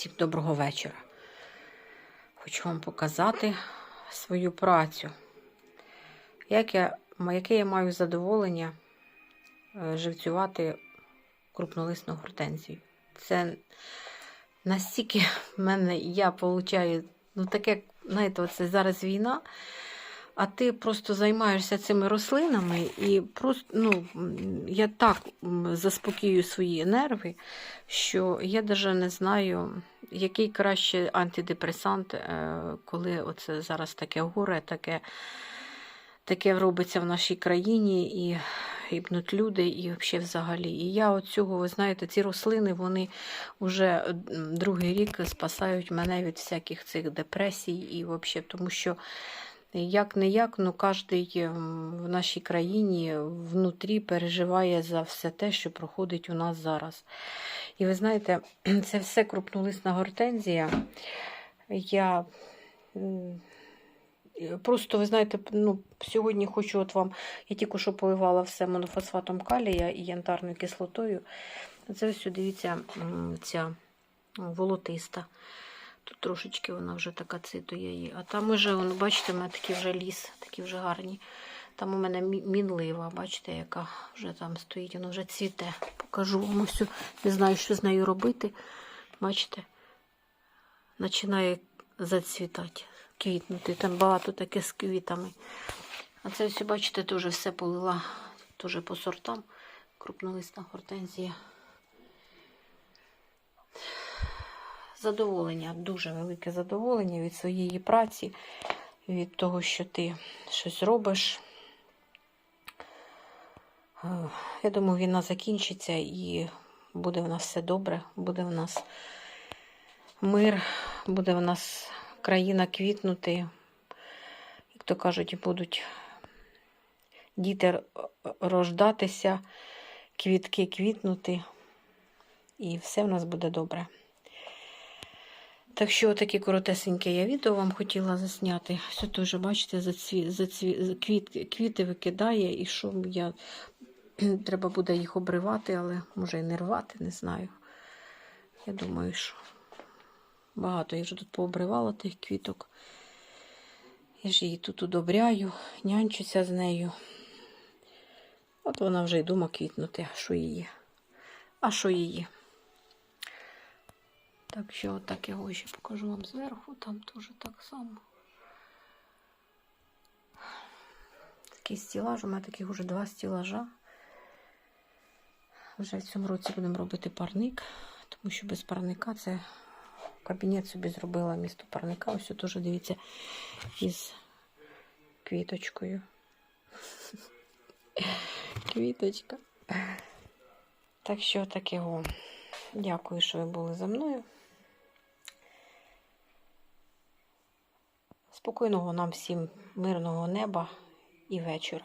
Всім доброго вечора. Хочу вам показати свою працю. Як я, яке я маю задоволення е, живцювати крупнолисну гортензію. Це настільки в мене я получаю, ну таке, знаєте, оце зараз війна, а ти просто займаєшся цими рослинами і просто, ну, я так м, заспокоюю свої нерви, що я навіть не знаю, який краще антидепресант, е, коли оце зараз таке горе, таке, таке робиться в нашій країні, і гибнуть люди, і взагалі. І я от цього, ви знаєте, ці рослини, вони вже другий рік спасають мене від всяких цих депресій, і взагалі, тому що. Як не як, ну кожен в нашій країні внутрі переживає за все те, що проходить у нас зараз. І ви знаєте, це все крупнолисна гортензія. Я просто, ви знаєте, ну, сьогодні хочу от вам, я тільки що поливала все монофосфатом калія і янтарною кислотою. Це ось, дивіться, ця волотиста. Тут трошечки вона вже така цитує її. А там уже, воно, бачите, у мене такий вже ліс, такі вже гарні. Там у мене мінлива, бачите, яка вже там стоїть, вона вже цвіте. Покажу вам ось. Не знаю, що з нею робити. Бачите, починає зацвітати, квітнути. Там багато таке з квітами. А це ось, бачите, теж все полила теж по сортам. Крупнолисна гортензія. Задоволення, дуже велике задоволення від своєї праці, від того, що ти щось робиш. Е, Я думаю, війна закінчиться і буде в нас все добре, буде в нас мир, буде в нас країна квітнути. Як то кажуть, будуть діти рождатися, квітки квітнути, і все в нас буде добре. Так що таке коротесеньке я відео вам хотіла засняти. Все теж, бачите, зацві... Зацві... Квіт... квіти викидає, і що я треба буде їх обривати, але може і не рвати, не знаю. Я думаю, що багато я вже тут пообривала тих квіток. Я ж її тут удобряю, нянчуся з нею. От вона вже й дума квітнути, а що її? А що її? Так що отак його ще покажу вам зверху, там теж так само. Такий стілаж, у мене таких вже два стілажа. Вже в цьому році будемо робити парник, тому що без парника це кабінет собі зробила місто парника. Ось теж дивіться із квіточкою. Квіточка. Так що таке. о. Дякую, що ви були за мною. Спокійного нам всім мирного неба і вечора.